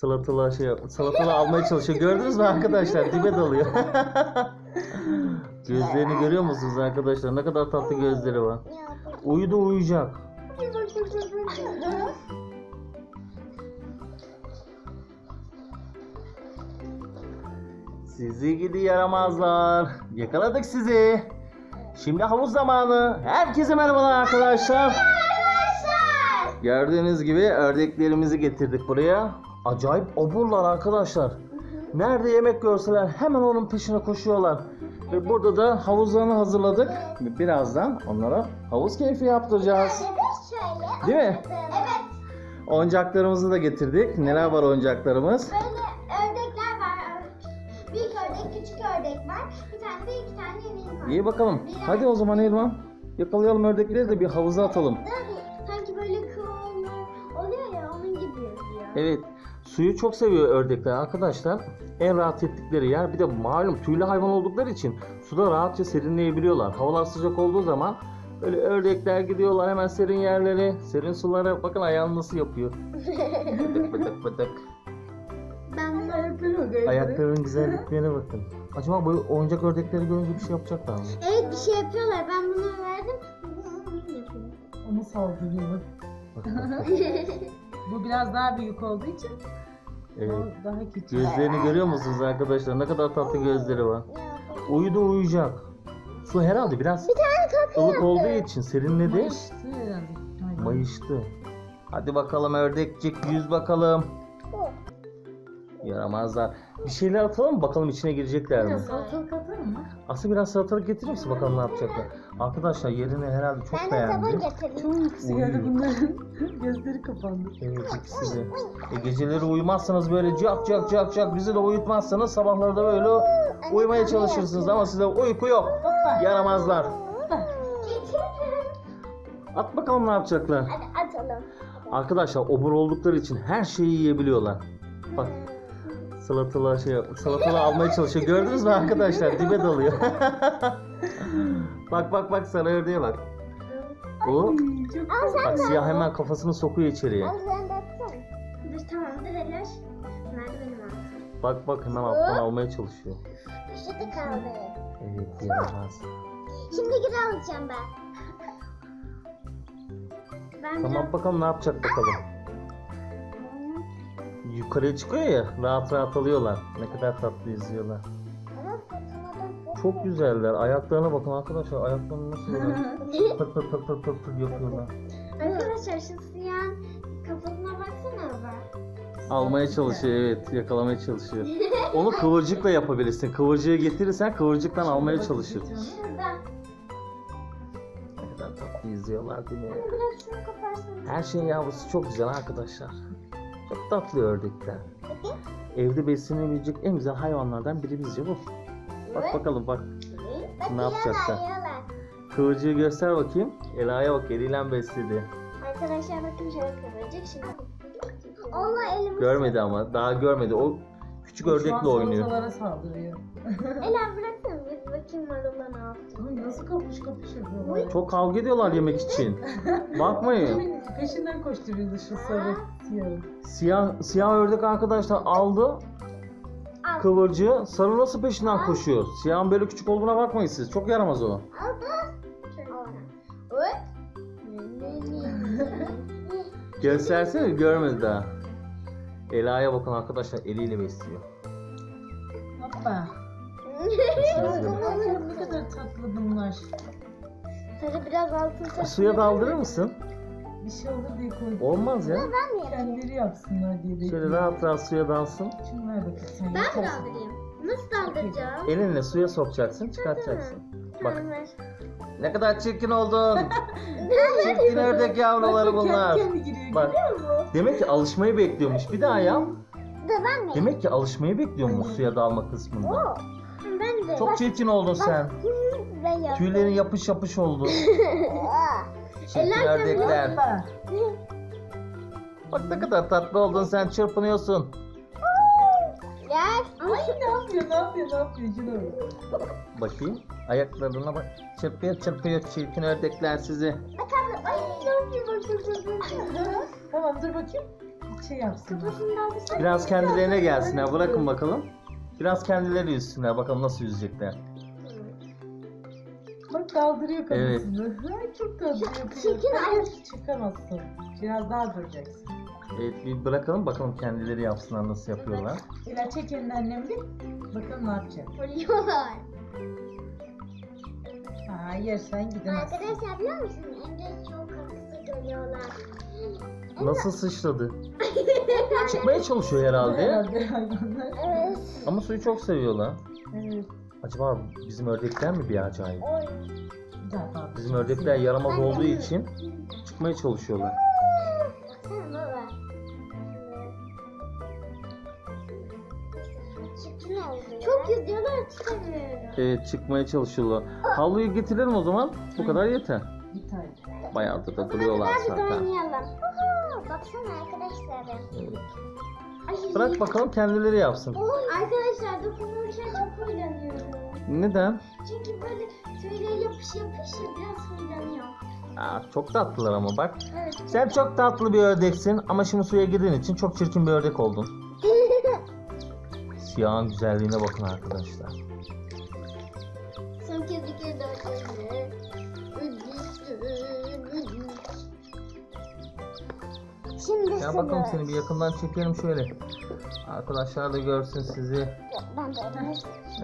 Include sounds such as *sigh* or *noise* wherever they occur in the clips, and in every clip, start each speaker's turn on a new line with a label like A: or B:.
A: Salatalığa şey salatalığı almaya çalışıyor. Gördünüz mü arkadaşlar? Dibe dalıyor. *laughs* Gözlerini görüyor musunuz arkadaşlar? Ne kadar tatlı gözleri var. Uyudu uyuyacak. Sizi gidi yaramazlar. Yakaladık sizi. Şimdi havuz zamanı. Herkese merhabalar arkadaşlar. Gördüğünüz gibi ördeklerimizi getirdik buraya. Acayip oburlar arkadaşlar. Nerede yemek görseler hemen onun peşine koşuyorlar. Ve burada da havuzlarını hazırladık. Birazdan onlara havuz keyfi yaptıracağız.
B: şöyle.
A: Değil mi?
B: Evet.
A: Oyuncaklarımızı da getirdik. Neler var oyuncaklarımız?
B: Böyle ördekler var. Büyük ördek, küçük ördek var. Bir tane de iki tane yeni var.
A: İyi bakalım. Hadi o zaman Elvan. Yakalayalım ördekleri de bir havuza atalım.
B: Sanki böyle kıvamlar oluyor ya onun gibi yazıyor.
A: Evet. Suyu çok seviyor ördekler arkadaşlar. En rahat ettikleri yer. Bir de malum tüylü hayvan oldukları için suda rahatça serinleyebiliyorlar. Havalar sıcak olduğu zaman böyle ördekler gidiyorlar hemen serin yerlere, serin sulara. Bakın ayağını nasıl yapıyor. *laughs* Bıdık bıdık bıdık.
B: Ben bunu
A: Ayaklarının güzelliklerine bakın. Acaba bu oyuncak ördekleri görünce bir şey yapacaklar mı?
B: Evet bir şey yapıyorlar. Ben bunu verdim.
C: Onu saldırıyor. *laughs* Bu biraz daha büyük olduğu için
A: Evet.
C: daha küçük.
A: Gözlerini görüyor musunuz arkadaşlar? Ne kadar tatlı gözleri var. Uyudu uyuyacak. Su herhalde biraz
B: Bir tane kapı
A: ılık olduğu için serinledi.
C: Mayıştı herhalde. Aynen.
A: Mayıştı. Hadi bakalım ördekcik yüz bakalım. Yaramazlar. Bir şeyler atalım mı bakalım içine girecekler mi?
C: Biraz salatalık atar mı?
A: Aslında biraz salatalık getirir misin bakalım ne yapacaklar. Arkadaşlar yerini herhalde çok
B: Ben de sabun
A: beğendi.
B: getirdim.
C: Çok uykusu geldi bunların. *laughs* Gözleri kapandı.
A: Evet ikisi de. E, geceleri uyumazsanız böyle cak cak cak cak bizi de uyutmazsanız sabahları da böyle uyumaya çalışırsınız ama size uyku yok. Yaramazlar. At bakalım ne yapacaklar.
B: Hadi atalım.
A: Arkadaşlar obur oldukları için her şeyi yiyebiliyorlar. Bak salatalığa şey salatalığı almaya çalışıyor. Gördünüz mü arkadaşlar? Dibe dalıyor. *laughs* bak bak bak sana ördeğe bak.
C: Çok
B: Al sen
A: bak
B: de.
A: siyah hemen kafasını sokuyor içeriye.
B: Al sen de atsana. Dur tamam dur. Nerede benim altım?
A: Bak bak hemen alttan almaya çalışıyor.
B: Köşede kaldı.
A: Evet yaramaz.
B: Şimdi gir alacağım ben. Ben
A: Tamam bakalım ne yapacak bakalım. Yukarıya çıkıyor ya rahat rahat alıyorlar. Ne kadar tatlı izliyorlar. Çok güzeller. Ayaklarına bakın arkadaşlar. Ayaklarını nasıl böyle *laughs* pır pır pır pır pır yapıyorlar.
B: Arkadaşlar şu siyahın kafasına baksana baba.
A: Almaya çalışıyor evet. Yakalamaya çalışıyor. *laughs* Onu kıvırcıkla yapabilirsin. Kıvırcığı getirirsen kıvırcıktan almaya çalışır. Ne kadar tatlı izliyorlar değil mi? Her şeyin yavrusu çok güzel arkadaşlar. Çok tatlı ördekler. Evde beslenebilecek en güzel hayvanlardan biri bizce bu. Bak bakalım bak.
B: Bak
A: Ne yapacaklar?
B: yiyorlar, yiyorlar.
A: Kıvırcığı göster bakayım. Ela'ya bak eliyle besledi.
B: Arkadaşlar bakın şöyle kıvırcık şimdi. Allah elimi.
A: Görmedi ama daha görmedi. O küçük ördekle oynuyor.
C: saldırıyor.
B: Ela bıraksana bir bakayım marulda ne yaptı.
C: Ay nasıl kapış kapış yapıyorlar.
A: Çok kavga ediyorlar yemek için. Bakmayın.
C: Kimin peşinden koşturuyordu şu sarı siyahı.
A: Siyah siyah ördek arkadaşlar aldı
B: Al.
A: kıvırcığı. Sarı nasıl peşinden koşuyor? Siyahın böyle küçük olduğuna bakmayın siz. Çok yaramaz o. *laughs* Göstersene görmedi daha. Ela'ya bakın arkadaşlar eliyle besliyor.
C: Hoppa. Ne kadar tatlı bunlar.
B: Sarı biraz altın sarı.
A: Suya daldırır mısın?
C: Bir şey olur diye koydum.
A: Olmaz ya.
B: Ben mi yapayım?
C: Kendileri yapsınlar diye
A: Şöyle
C: bekliyorum.
A: rahat rahat suya dalsın.
C: Ver bakayım sen.
B: Ben mi daldırayım? Nasıl daldıracağım?
A: Elinle suya sokacaksın, çıkartacaksın. Bak
B: Tamam ver.
A: ne kadar çirkin oldun. *laughs* çirkin ördek yavruları bunlar.
C: Kendi kendi giriyor.
A: Bak demek ki alışmayı bekliyormuş. Bir daha yap.
B: Da ben mi?
A: Demek ki alışmayı bekliyormuş suya dalma kısmında.
B: Oo.
A: Çok çirkin oldun sen. Tüylerin yapış yapış oldu. *laughs* Çirkin ördekler. Bak ne kadar tatlı oldun sen çırpınıyorsun.
B: Gel.
C: Ay ne yapıyor ne yapıyor ne yapıyor bak.
A: Bakayım ayaklarına bak. Çırpıyor çırpıyor çirkin ördekler sizi.
B: Bak abla. Ay ne yapıyor bak bak bak bak.
C: Tamam dur bakayım. şey
B: şey
A: Biraz kendilerine gelsinler. Bırakın bakalım. Biraz kendileri yüzsünler. Bakalım nasıl yüzecekler.
C: Bak kaldırıyor
A: Evet.
C: kafasını. Ay, çok tatlı yapıyor.
B: çirkin
C: Hayır çıkamazsın. Biraz daha duracaksın.
A: Evet bir bırakalım bakalım kendileri yapsınlar nasıl yapıyorlar.
C: Ela çek elini annem bir. Bakalım ne yapacak.
B: vuruyorlar.
C: Hayır sen gidemezsin.
B: Arkadaşlar biliyor musunuz? Emre çok hızlı dönüyorlar.
A: Nasıl sıçradı? *laughs* Çıkmaya çalışıyor herhalde.
C: Herhalde hayvanlar.
B: Evet.
A: Ama suyu çok seviyorlar.
C: Evet.
A: Acaba bizim ördekler mi bir acayip? Bizim ördekler yaramaz olduğu için çıkmaya çalışıyorlar.
B: Çok yüzüyorlar tutamıyorum.
A: Evet çıkmaya çalışıyorlar. Havluyu getirelim o zaman. Bu kadar yeter. Bayağıdır da duruyorlar zaten.
B: oynayalım. Uhu, Baksana arkadaşlar.
A: Evet. Bırak bakalım kendileri yapsın.
B: Arkadaşlar dokunurken çok oynanıyorum.
A: Neden?
B: Çünkü böyle tüyleri yapış yapış ya biraz oynanıyor.
A: Aa, çok tatlılar ama bak.
B: Evet.
A: Sen çok tatlı bir ördeksin ama şimdi suya girdiğin için çok çirkin bir ördek oldun. *laughs* Siyahın güzelliğine bakın arkadaşlar.
B: Son kez bir kere daha
A: Ya bakalım seni bir yakından çekelim şöyle. Arkadaşlar da görsün sizi.
B: Ben de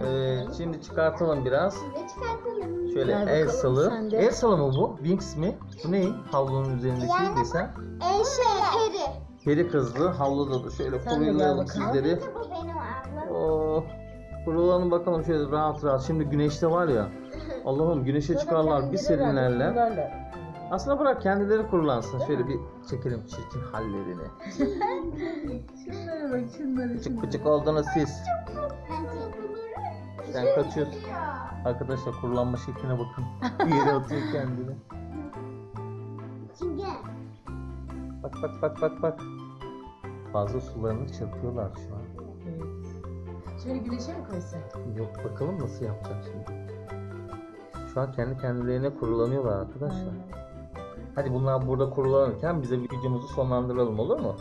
A: Evet, şimdi çıkartalım biraz.
B: şimdi çıkartalım.
A: Şöyle
C: Gel
A: el
C: bakalım
A: salı.
C: sen de.
A: El salı mı bu? Wings mi? Bu ne? Havlunun üzerindeki
B: Yani
A: desen.
B: E şey peri.
A: Peri kızlı. Havluda da şöyle
C: Sen de gel
A: kurulayalım
C: bakalım.
A: sizleri.
B: Bu benim ablam.
A: Oh. Kurulanın bakalım şöyle rahat rahat. Şimdi güneşte var ya. *laughs* Allah'ım güneşe çıkarlar bir serinlerler. Aslında bırak kendileri kurulansın. Şöyle bir çekelim çirkin hallerini.
C: Şunlara bak şunlara şunlara.
A: bıcık oldunuz siz. Sen kaçıyorsun. Arkadaşlar kurulanma şekline bakın. Yere atıyor kendini. Bak bak bak bak bak. Fazla sularını çırpıyorlar şu an.
C: Evet. Şöyle güneşe mi koysak?
A: Yok bakalım nasıl yapacak şimdi. Şu an kendi kendilerine kurulanıyorlar arkadaşlar.
C: Aynen.
A: Hadi bunlar burada kurulanırken bize videomuzu sonlandıralım olur mu?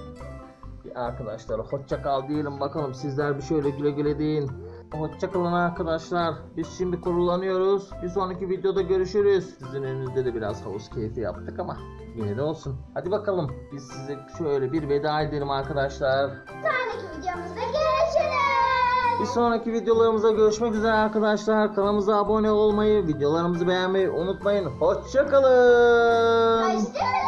A: Bir arkadaşlar hoşça kal diyelim bakalım sizler bir şöyle güle güle deyin. Hoşça kalın arkadaşlar. Biz şimdi kurulanıyoruz. Bir sonraki videoda görüşürüz. Sizin önünüzde de biraz havuz keyfi yaptık ama yine de olsun. Hadi bakalım biz size şöyle bir veda edelim arkadaşlar.
B: sonraki videomuzda görüşürüz.
A: Bir sonraki videolarımızda görüşmek üzere arkadaşlar. Kanalımıza abone olmayı, videolarımızı beğenmeyi unutmayın. Hoşça kalın.
B: Hoşçakalın.